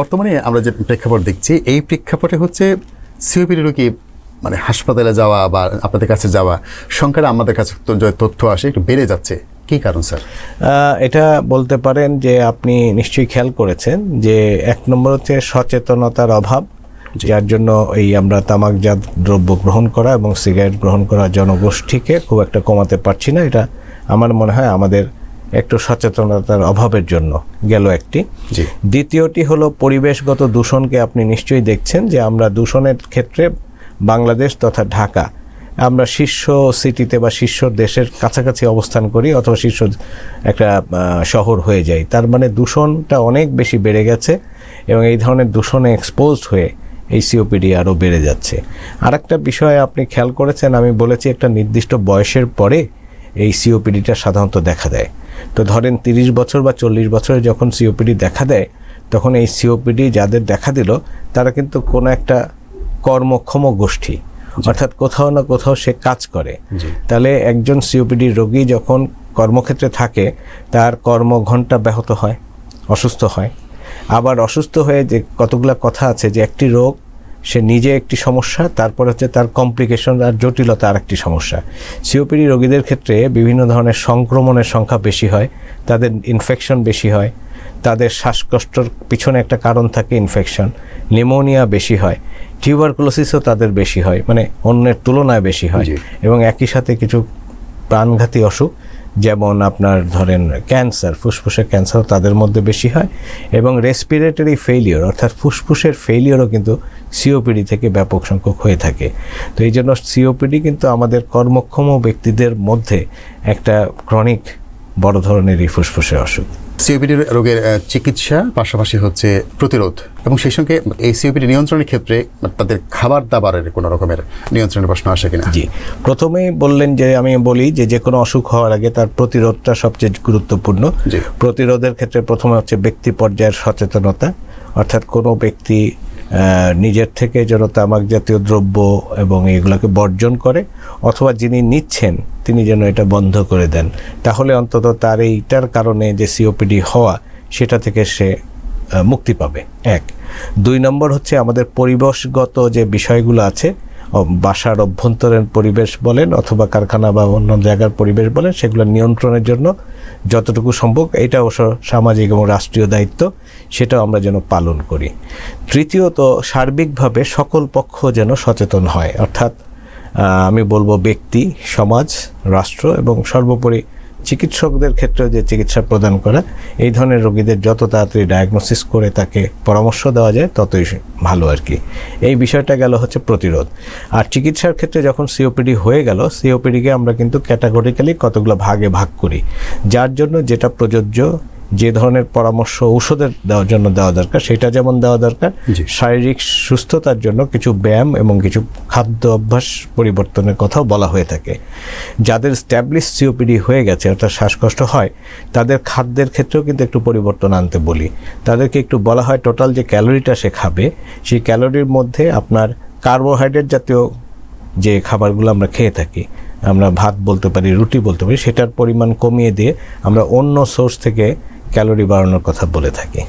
বর্তমানে আমরা যে প্রেক্ষাপট দেখছি এই প্রেক্ষাপটে হচ্ছে সিওপিডি রোগী মানে হাসপাতালে যাওয়া বা আপনাদের কাছে যাওয়া সংখ্যাটা আমাদের কাছে তথ্য আসে একটু বেড়ে যাচ্ছে। কি কারণ স্যার? এটা বলতে পারেন যে আপনি নিশ্চয়ই খেয়াল করেছেন যে এক নম্বর হচ্ছে সচেতনতার অভাব যার জন্য এই আমরা তামাকজাত দ্রব্য গ্রহণ করা এবং সিগারেট গ্রহণ করা জনগোষ্ঠীকে খুব একটা কমাতে পারছি না। এটা আমার মনে হয় আমাদের একটু সচেতনতার অভাবের জন্য গেল একটি। দ্বিতীয়টি হলো পরিবেশগত দূষণকে আপনি নিশ্চয়ই দেখছেন যে আমরা দূষণের ক্ষেত্রে বাংলাদেশ তথা ঢাকা আমরা শীর্ষ সিটিতে বা শীর্ষ দেশের কাছাকাছি অবস্থান করি অথবা শীর্ষ একটা শহর হয়ে যাই। তার মানে দূষণটা অনেক বেশি বেড়ে গেছে এবং এই ধরনের দূষণে এক্সপোজড হয়ে এই সিওপিডি আরও বেড়ে যাচ্ছে। আরেকটা বিষয় আপনি খেয়াল করেছেন আমি বলেছি একটা নির্দিষ্ট বয়সের পরে এই সিওপিডিটা সাধারণত দেখা দেয়। তো ধরেন তিরিশ বছর বা চল্লিশ বছরে যখন সিওপিডি দেখা দেয় তখন এই সিওপিডি যাদের দেখা দিল তারা কিন্তু কোনো একটা কর্মক্ষম গোষ্ঠী। অর্থাৎ কোথাও না কোথাও সে কাজ করে। তাহলে একজন সিওপিডি রোগী যখন কর্মক্ষেত্রে থাকে তার কর্মঘণ্টা ব্যাহত হয় অসুস্থ হয়। আবার অসুস্থ হয়ে যে কতগুলা কথা আছে যে একটি রোগ সে নিজে একটি সমস্যা তারপর হচ্ছে তার কমপ্লিকেশন আর জটিলতা আর একটি সমস্যা। সিওপিডি রোগীদের ক্ষেত্রে বিভিন্ন ধরনের সংক্রমণের সংখ্যা বেশি হয় তাদের ইনফেকশন বেশি হয় তাদের শ্বাসকষ্টর পিছনে একটা কারণ থাকে ইনফেকশন নিউমোনিয়া বেশি হয় টিউবারকুলোসিসও তাদের বেশি হয় মানে অন্যের তুলনায় বেশি হয়। এবং একই সাথে কিছু প্রাণঘাতী অসুখ, যেমন আপনার ধরেন ক্যান্সার, ফুসফুসের ক্যান্সারও তাদের মধ্যে বেশি হয়, এবং রেসপিরেটরি ফেলিওর অর্থাৎ ফুসফুসের ফেলিওরও কিন্তু সিওপিডি থেকে ব্যাপক সংখ্যক হয়ে থাকে। তো এই জন্য সিওপিডি কিন্তু আমাদের কর্মক্ষম ব্যক্তিদের মধ্যে একটা ক্রনিক বড় ধরনেরই ফুসফুসের অসুখ। সিওপিডি রোগের চিকিৎসা পাশাপাশি হচ্ছে প্রতিরোধ এবং সেই সঙ্গে এই সিওপিডি নিয়ন্ত্রণের ক্ষেত্রে তাদের খাবার দাবারের কোনো রকমের নিয়ন্ত্রণের প্রশ্ন আসে কিনা? জি। প্রথমেই বললেন যে আমি বলি যে যে কোনো অসুখ হওয়ার আগে তার প্রতিরোধটা সবচেয়ে গুরুত্বপূর্ণ। প্রতিরোধের ক্ষেত্রে প্রথমে হচ্ছে ব্যক্তি পর্যায়ের সচেতনতা অর্থাৎ কোনো ব্যক্তি নিজের থেকে যেন তামাক জাতীয় দ্রব্য এবং এগুলোকে বর্জন করে, অথবা যিনি নিচ্ছেন, তিনি যেন এটা বন্ধ করে দেন। তাহলে অন্তত তার এইটার কারণে যে সিওপিডি হওয়া, সেটা থেকে সে মুক্তি পাবে। এক। দুই নম্বর হচ্ছে আমাদের পরিবেশগত যে বিষয়গুলো আছে বাসার অভ্যন্তরীণ পরিবেশ বলেন অথবা কারখানা বা অন্য জায়গার পরিবেশ বলেন, সেগুলো নিয়ন্ত্রণের জন্য যতটুকু সম্ভব, এটা অবশ্য সামাজিক এবং রাষ্ট্রীয় দায়িত্ব, সেটাও আমরা যেন পালন করি। তৃতীয়ত, সার্বিকভাবে সকল পক্ষ যেন সচেতন হয়। অর্থাৎ আমি বলব ব্যক্তি, সমাজ, রাষ্ট্র এবং সর্বোপরি চিকিৎসকদের ক্ষেত্রেও যে চিকিৎসা প্রদান করা, এই ধরনের রোগীদের যত তাড়াতাড়ি ডায়াগনোসিস করে তাকে পরামর্শ দেওয়া যায়, ততই ভালো আর কি। এই বিষয়টা গেল হচ্ছে প্রতিরোধ। আর চিকিৎসার ক্ষেত্রে যখন সিওপিডি হয়ে গেল সিওপিডিকে আমরা কিন্তু ক্যাটাগরিক্যালি কতগুলো ভাগে ভাগ করি। যার জন্য যেটা প্রযোজ্য যে ধরনের পরামর্শ ঔষধের দেওয়ার জন্য দেওয়া দরকার সেটা যেমন দেওয়া দরকার শারীরিক সুস্থতার জন্য কিছু ব্যায়াম এবং কিছু খাদ্য অভ্যাস পরিবর্তনের কথাও বলা হয়ে থাকে। যাদের স্ট্যাবলিশ সিওপিডি হয়ে গেছে অর্থাৎ শ্বাসকষ্ট হয় তাদের খাদ্যের ক্ষেত্রেও কিন্তু একটু পরিবর্তন আনতে বলি। তাদেরকে একটু বলা হয় টোটাল যে ক্যালোরিটা সে খাবে সেই ক্যালোরির মধ্যে আপনার কার্বোহাইড্রেট জাতীয় যে খাবারগুলো আমরা খেয়ে থাকি আমরা ভাত বলতে পারি রুটি বলতে পারি সেটার পরিমাণ কমিয়ে দিয়ে আমরা অন্য সোর্স থেকে ক্যালোরি বাড়ানোর কথা বলে থাকি।